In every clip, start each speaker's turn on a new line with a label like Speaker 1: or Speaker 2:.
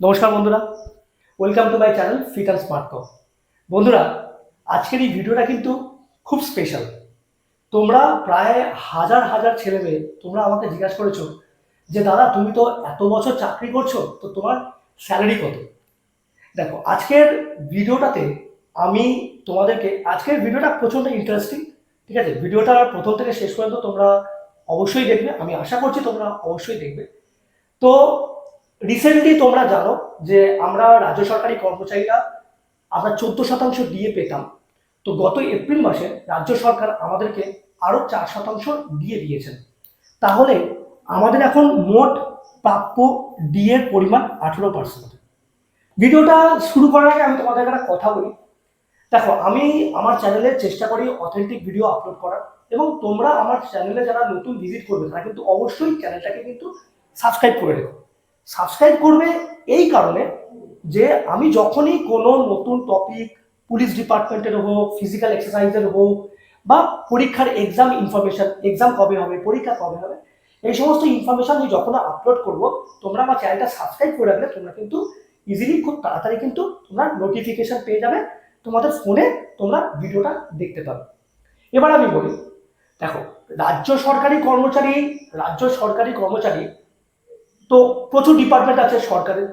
Speaker 1: নমস্কার বন্ধুরা welcome to my channel fit and smart কম বন্ধুরা, আজকের এই ভিডিওটা কিন্তু খুব স্পেশাল তোমরা প্রায় হাজার হাজার ছেলে মেয়ে, তোমরা আমাকে জিজ্ঞাসা করেছ যে, দাদা, তুমি তো এত বছর চাকরি করছ, তো তোমার স্যালারি কত? দেখো, আজকের ভিডিওটাতে আমি তোমাদেরকে, আজকের ভিডিওটা প্রচণ্ড ইন্টারেস্টিং ঠিক আছে? ভিডিওটা প্রথম থেকে শেষ পর্যন্ত তোমরা অবশ্যই দেখবে, আমি আশা করছি তোমরা অবশ্যই দেখবে। তো রিসেন্টলি তোমরা জানো যে আমরা রাজ্য সরকারি কর্মচারীরা আমরা চোদ্দ শতাংশ ডিএ পেতাম। তো গত এপ্রিল মাসে রাজ্য সরকার আমাদেরকে আরও চার শতাংশ দিয়ে দিয়েছেন। তাহলে আমাদের এখন মোট প্রাপ্য ডিএর পরিমাণ আঠেরো পার্সেন্ট ভিডিওটা শুরু করার আগে আমি তোমাদের একটা কথা বলি। দেখো, আমি আমার চ্যানেলে চেষ্টা করি অথেন্টিক ভিডিও আপলোড করার এবং তোমরা আমার চ্যানেলে যারা নতুন ভিজিট করবে তারা কিন্তু অবশ্যই চ্যানেলটাকে কিন্তু সাবস্ক্রাইব করে রেখো। সাবস্ক্রাইব করবে এই কারণে যে আমি যখনই কোনো নতুন টপিক পুলিশ ডিপার্টমেন্টের হোক ফিজিক্যাল এক্সারসাইজের হোক, বা পরীক্ষার এক্সাম ইনফরমেশন এক্সাম কবে হবে, পরীক্ষা কবে হবে, এই সমস্ত ইনফরমেশন আমি যখন আপলোড করব, তোমরা আমার চ্যানেলটা সাবস্ক্রাইব করে রাখলে তোমরা কিন্তু ইজিলি খুব তাড়াতাড়ি কিন্তু তোমরা নোটিফিকেশন পেয়ে যাবে, তোমাদের ফোনে তোমরা ভিডিওটা দেখতে পাবে। এবার আমি বলি, দেখো, রাজ্য সরকারি কর্মচারী, রাজ্য সরকারি কর্মচারী তো প্রচুর ডিপার্টমেন্ট আছে সরকারের।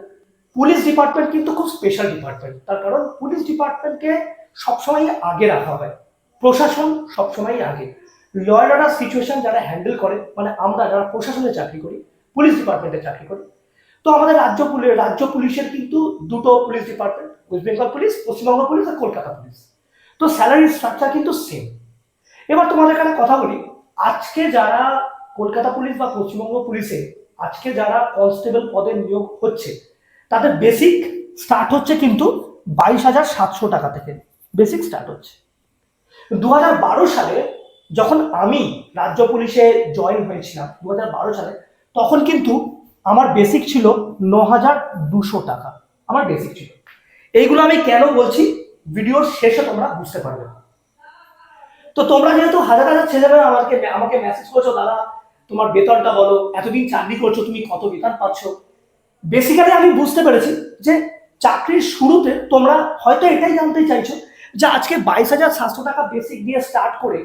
Speaker 1: পুলিশ ডিপার্টমেন্ট কিন্তু খুব স্পেশাল ডিপার্টমেন্ট তার কারণ পুলিশ ডিপার্টমেন্টকে সবসময় আগে রাখা হয়। প্রশাসন সবসময় আগে। লয়ার অর্ডার সিচুয়েশন যারা হ্যান্ডেল করে মানে আমরা যারা প্রশাসনে চাকরি করি পুলিশ ডিপার্টমেন্টে চাকরি করি, তো আমাদের রাজ্য পুলিশ, রাজ্য পুলিশের কিন্তু দুটো police department West Bengal police Paschimbanga police আর কলকাতা পুলিশ তো স্যালারি স্ট্রাকচার কিন্তু সেম এবার তোমাদের এখানে কথা বলি, আজকে যারা কলকাতা পুলিশ বা পশ্চিমবঙ্গ পুলিশে আজকে যারা কনস্টেবল পদে নিয়োগ হচ্ছে, তাদের বেসিক স্টার্ট হচ্ছে কিন্তু বাইশ হাজার সাতশো টাকা থেকে। বেসিক স্টার্ট হচ্ছে। দু হাজার বারো সালে যখন আমি রাজ্য পুলিশে জয়েন হয়েছিলাম দু হাজার বারো সালে, তখন কিন্তু আমার বেসিক ছিল ন হাজার দুশো টাকা। আমার বেসিক ছিল। এইগুলো আমি কেন বলছি? ভিডিওর শেষে তোমরা বুঝতে পারবে। তো তোমরা যেহেতু হাজার হাজার ছেলেমেয়েরা আমাকে আমাকে মেসেজ করছ, দাদা তোমার বেতনটা বলো, এতদিন চাকরি করছ, তুমি কত বেতন পাচ্ছ? বেসিক্যালি আমি বুঝতে পেরেছি যে চাকরির শুরুতে তোমরা হয়তো এটাই জানতে চাইছো যে আজকে বাইশ হাজার সাতশো টাকা বেসিক দিয়ে স্টার্ট করে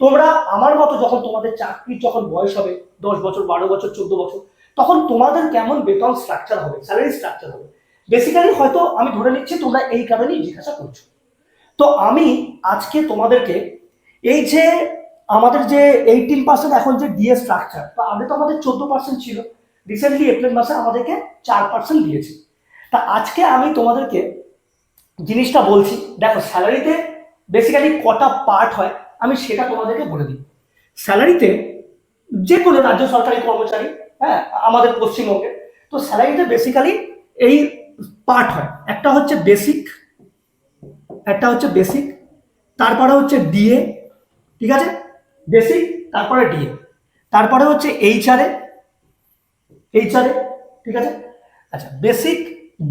Speaker 1: তোমরা আমার মতো যখন তোমাদের চাকরির যখন বয়স হবে, দশ বছর, বারো বছর, চোদ্দ বছর, তখন তোমাদের কেমন বেতন স্ট্রাকচার হবে স্যালারি স্ট্রাকচার হবে? বেসিক্যালি হয়তো আমি ধরে নিচ্ছি তোমরা এই কারণেই জিজ্ঞাসা করছ। তো আমি আজকে তোমাদেরকে এই যে আমাদের যে এইটিন পার্সেন্ট এখন যে ডিএ স্ট্রাকচার তো আগে তো আমাদের চোদ্দ পার্সেন্ট ছিল। রিসেন্টলি এপ্রিল মাসে আমাদেরকে চার পার্সেন্ট দিয়েছে। তা আজকে আমি তোমাদেরকে জিনিসটা বলছি। দেখো স্যালারিতে বেসিক্যালি কটা পার্ট হয়, আমি সেটা তোমাদেরকে বলে দিই। স্যালারিতে যে কোনো রাজ্য সরকারি কর্মচারী হ্যাঁ আমাদের পশ্চিমবঙ্গে, তো স্যালারিতে বেসিক্যালি এই পার্ট হয়। একটা হচ্ছে বেসিক একটা হচ্ছে বেসিক তারপরে হচ্ছে ডিএ ঠিক আছে? বেসিক, তারপরে ডিএ। তারপরে হচ্ছে এইচআরএ এইচআরএ ঠিক আছে? আচ্ছা বেসিক,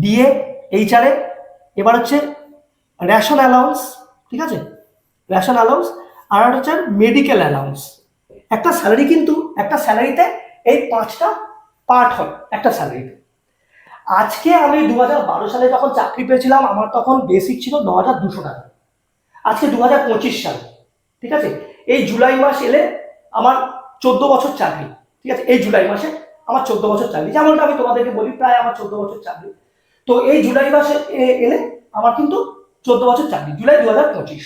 Speaker 1: ডিএ এইচআরএ এবার হচ্ছে রেশন অ্যালাউন্স, ঠিক আছে? রেশন অ্যালাউন্স, আর একটা হচ্ছে মেডিকেল অ্যালাউন্স। একটা স্যালারি কিন্তু, একটা স্যালারিতে এই পাঁচটা পার্ট হয়, একটা স্যালারিতে। আজকে আমি দু হাজার বারো সালে যখন চাকরি পেয়েছিলাম, আমার তখন বেসিক ছিল ন হাজার দুশো টাকা। আজকে দু হাজার পঁচিশ সাল, ঠিক আছে? এই জুলাই মাস এলে আমার চোদ্দ বছর চাকরি, ঠিক আছে? এই জুলাই মাসে আমার চোদ্দ বছর চাকরি, যেমনটা আমি তোমাদেরকে বলি প্রায় আমার চোদ্দ বছর চাকরি। তো এই জুলাই মাসে এলে আমার কিন্তু চোদ্দ বছর চাকরি, জুলাই দু হাজার পঁচিশ।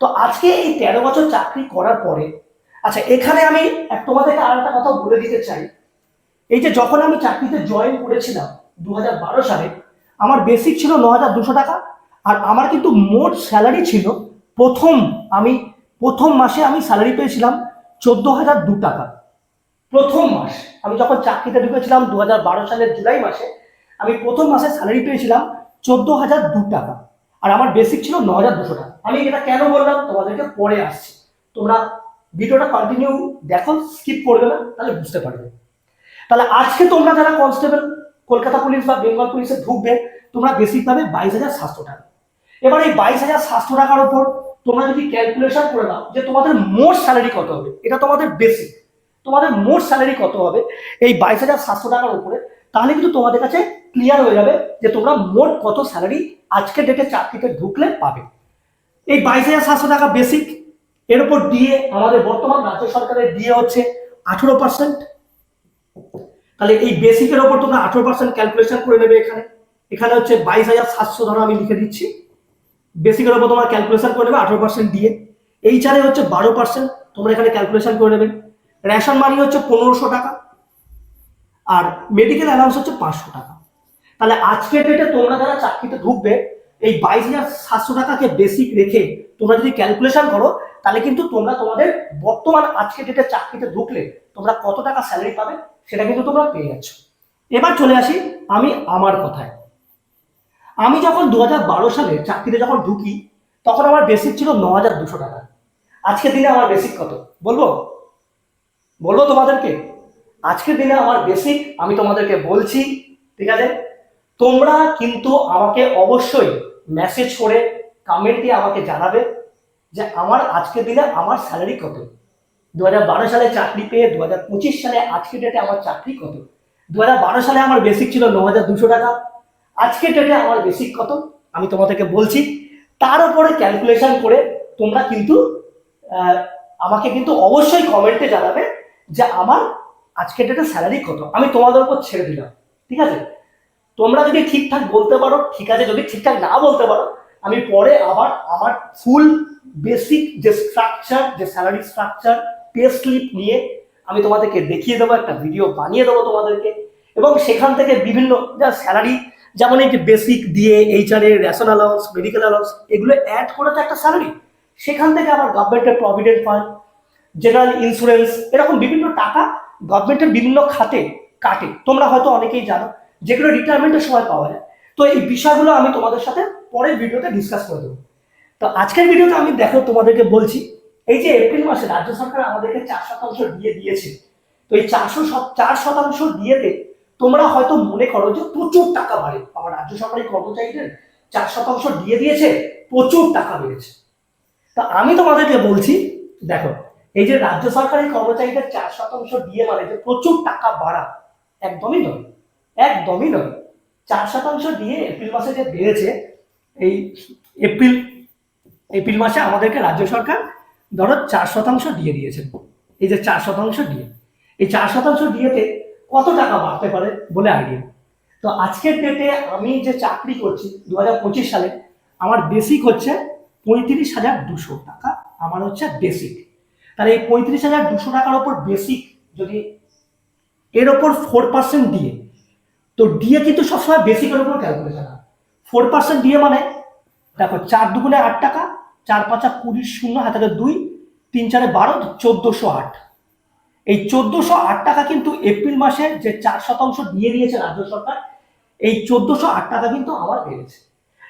Speaker 1: তো আজকে এই তেরো বছর চাকরি করার পরে আচ্ছা এখানে আমি এক, তোমাদেরকে আর একটা কথা বলে দিতে চাই। এই যে যখন আমি চাকরিতে জয়েন করেছিলাম দু হাজার বারো সালে, আমার বেসিক ছিল ন হাজার দুশো টাকা, আর আমার কিন্তু মোট স্যালারি ছিল প্রথম আমি প্রথম মাসে আমি স্যালারি পেয়েছিলাম চোদ্দ হাজার দু টাকা। প্রথম মাস, আমি যখন চাকরিতে ঢুকেছিলাম দু হাজার বারো সালের জুলাই মাসে, আমি প্রথম মাসে স্যালারি পেয়েছিলাম চোদ্দ হাজার দু টাকা। আর আমার বেসিক ছিল ন হাজার দুশো টাকা। আমি এটা কেন বললাম? তোমাদেরকে পরে আসছি। তোমরা ভিডিওটা কন্টিনিউ দেখো স্কিপ করবে না, তাহলে বুঝতে পারবে। তাহলে আজকে তোমরা যারা কনস্টেবল কলকাতা পুলিশ বা বেঙ্গল পুলিশে ঢুকবে, তোমরা বেসিক পাবে বাইশ হাজার সাতশো টাকা। এবার এই বাইশ হাজার সাতশো টাকার উপর তোমরা যদি ক্যালকুলেশন করে নাও যে তোমাদের মোট স্যালারি কত হবে, এটা তোমাদের বেসিক তোমাদের মোট স্যালারি কত হবে, এই বাইশ হাজার সাতশো টাকার উপরে, তাহলে কিন্তু তোমাদের কাছে ক্লিয়ার হয়ে যাবে যে তোমরা মোট কত স্যালারি আজকের ডেটে চাকরিতে ঢুকলে পাবে। এই বাইশ হাজার সাতশো টাকা বেসিক এর উপর ডিএ আমাদের বর্তমান রাজ্য সরকারের ডিএ হচ্ছে আঠেরো পার্সেন্ট তাহলে এই বেসিকের ওপর তোমরা আঠেরো পার্সেন্ট ক্যালকুলেশন করে নেবে এখানে। এখানে হচ্ছে বাইশ হাজার সাতশো ধরো আমি লিখে দিচ্ছি। বেসিকের ওপর তোমার ক্যালকুলেশন করে নেবে আঠেরো পার্সেন্ট দিয়ে। এই চারে হচ্ছে বারো পার্সেন্ট তোমরা এখানে ক্যালকুলেশন করে নেবে। রেশন মানি হচ্ছে পনেরোশো টাকা আর মেডিকেল অ্যালাউন্স হচ্ছে পাঁচশো টাকা। তাহলে আজকের ডেটে তোমরা যারা চাকরিতে ঢুকবে, এই বাইশ হাজার সাতশো টাকাকে বেসিক রেখে তোমরা যদি ক্যালকুলেশন করো, তাহলে কিন্তু তোমরা তোমাদের বর্তমান আজকের ডেটে চাকরিতে ঢুকলে তোমরা কত টাকা স্যালারি পাবে, সেটা কিন্তু তোমরা পেয়ে যাচ্ছ। এবার চলে আসি আমি আমার কথায়। আমি যখন দু বারো সালে চাকরিতে যখন ঢুকি, তখন আমার বেসিক ছিল ন হাজার দুশো টাকা। আজকের দিনে আমার বেসিক কত? বলব? বলব তোমাদেরকে? আজকের দিনে আমার বেসিক আমি তোমাদেরকে বলছি, ঠিক আছে? তোমরা কিন্তু আমাকে অবশ্যই মেসেজ করে কমেন্টে আমাকে জানাবে যে আমার আজকের দিনে আমার স্যালারি কত? দু বারো সালে চাকরি পেয়ে দু পঁচিশ সালে আজকের ডেটে আমার চাকরি কত? দু হাজার বারো সালে আমার বেসিক ছিল ন হাজার দুশো টাকা। আজকের ডেটে আমার বেসিক কত? আমি তোমাদেরকে বলছি, তার উপরে ক্যালকুলেশন করে তোমরা কিন্তু আমাকে কিন্তু অবশ্যই কমেন্টে জানাবে যে আমার আজকের ডেটে স্যালারি কত। আমি তোমাদের উপর ছেড়ে দিলাম, ঠিক আছে? তোমরা যদি ঠিকঠাক বলতে পারো, ঠিক আছে, যদি ঠিকঠাক না বলতে পারো, আমি পরে আবার আমার ফুল বেসিক যে স্ট্রাকচার যে স্যালারি স্ট্রাকচার পে স্লিপ নিয়ে আমি তোমাদেরকে দেখিয়ে দেবো, একটা ভিডিও বানিয়ে দেবো তোমাদেরকে। এবং সেখান থেকে বিভিন্ন যা স্যালারি যেমন এই যে বেসিক দিয়ে এইচআর এর রেশন অ্যালাউন্স মেডিকেল অ্যালাউন্স এগুলো অ্যাড করে তো একটা স্যালারি সেখান থেকে আবার গভর্নমেন্টের প্রভিডেন্ট ফান্ড জেনারেল ইন্স্যুরেন্স এরকম বিভিন্ন টাকা গভর্নমেন্টের বিভিন্ন খাতে কাটে। তোমরা হয়তো অনেকেই জানো, যেগুলো রিটায়ারমেন্টের সময় পাওয়া যায়। তো এই বিষয়গুলো আমি তোমাদের সাথে পরের ভিডিওতে ডিসকাস করে দেবো। তো আজকের ভিডিওতে আমি দেখো তোমাদেরকে বলছি, এই যে এপ্রিল মাসে রাজ্য সরকার আমাদেরকে চার শতাংশ দিয়ে দিয়েছে। তো এই চারশো চার শতাংশ দিয়েতে তোমরা হয়তো মনে করো যে প্রচুর টাকা বাড়ে। আমার রাজ্য সরকারি কর্মচারীদের চার শতাংশ দিয়ে দিয়েছে, প্রচুর টাকা বেড়েছে। তা আমি তোমাদেরকে বলছি, দেখো, এই যে রাজ্য সরকারি কর্মচারীদের চার শতাংশ দিয়ে মানে যে প্রচুর টাকা বাড়া, একদমই নয়। একদমই নয়। চার শতাংশ দিয়ে এপ্রিল মাসে যে বেড়েছে, এই এপ্রিল এপ্রিল মাসে আমাদেরকে রাজ্য সরকার ধরো চার শতাংশ দিয়ে দিয়েছে। এই যে চার শতাংশ দিয়ে, এই চার শতাংশ দিয়েতে কত টাকা বাড়তে পারে বলে আইডিয়া তো আজকের ডেটে আমি যে চাকরি করছি দু হাজার পঁচিশ সালে, আমার বেসিক হচ্ছে পঁয়ত্রিশ হাজার দুশো টাকা, আমার হচ্ছে বেসিক তাহলে এই পঁয়ত্রিশ হাজার দুশো টাকার ওপর বেসিক যদি এর ওপর ফোর পার্সেন্ট দিয়ে, তো ডিএ কিন্তু সবসময় বেসিকের উপর ক্যালকুলেশন হয়। ফোর পার্সেন্ট ডিএ মানে দেখো চার দুগুণে আট টাকা, চার পাঁচা কুড়ি শূন্য হাতে দুই, তিন চারে বারো, চোদ্দোশো আট। এই চোদ্দশো আট টাকা কিন্তু এপ্রিল মাসে যে চার শতাংশ দিয়ে দিয়েছে রাজ্য সরকার, এই চোদ্দোশো আট টাকা কিন্তু আমার বেড়েছে।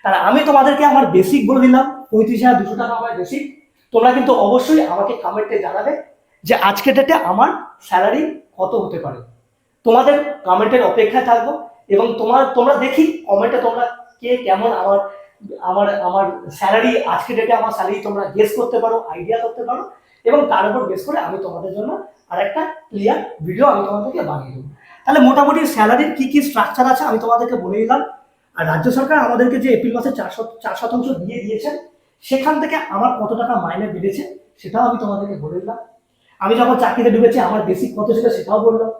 Speaker 1: তাহলে আমি তোমাদেরকে আমার বেসিক বলে দিলাম, পঁয়ত্রিশ হাজার দুশো টাকা আমার বেসিক তোমরা কিন্তু অবশ্যই আমাকে কমেন্টে জানাবে যে আজকের ডেটে আমার স্যালারি কত হতে পারে। তোমাদের কমেন্টের অপেক্ষায় থাকব এবং তোমার, তোমরা দেখি কমেন্টে তোমরা কে কেমন আমার আমার আমার স্যালারি আজকের ডেটে আমার স্যালারি তোমরা গেস করতে পারো আইডিয়া করতে পারো। এবং তার উপর বেস করে আমি তোমাদের জন্য আর একটা ক্লিয়ার ভিডিও আমি তোমাদেরকে বানিয়ে দেবো। তাহলে মোটামুটি স্যালারির কি কি স্ট্রাকচার আছে আমি তোমাদেরকে বলে দিলাম। আর রাজ্য সরকার আমাদেরকে যে এপ্রিল মাসে চার চার শতাংশ দিয়ে দিয়েছেন, সেখান থেকে আমার কত টাকা মাইনে বেড়েছে সেটাও আমি তোমাদেরকে বলে দিলাম। আমি যখন চাকরিতে ঢুকেছি, আমার বেসিক কত ছিল সেটাও বললাম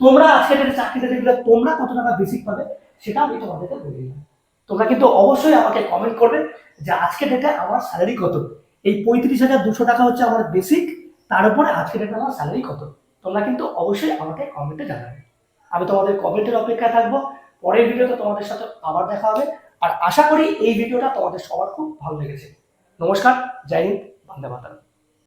Speaker 1: তোমরা আজকে চাকরিতে ঢুকলে তোমরা কত টাকা বেসিক পাবে সেটা আমি তোমাদেরকে বলে দিলাম। তোমরা কিন্তু অবশ্যই আমাকে কমেন্ট করবে যে আজকে ডেটে আমার স্যালারি কত? এই পঁয়ত্রিশ হাজার দুশো টাকা হচ্ছে আমার বেসিক তার উপরে আজকে ডেটে আমার স্যালারি কত? তোমরা কিন্তু অবশ্যই আমাকে কমেন্টে জানাবে। আমি তোমাদের কমেন্টের অপেক্ষায় থাকব। পরের ভিডিওতে তোমাদের সাথে আবার দেখা হবে। আর আশা করি এই ভিডিওটা তোমাদের সবার খুব ভালো লেগেছে। নমস্কার, জয় হিন্দ, বন্দে মাতরম।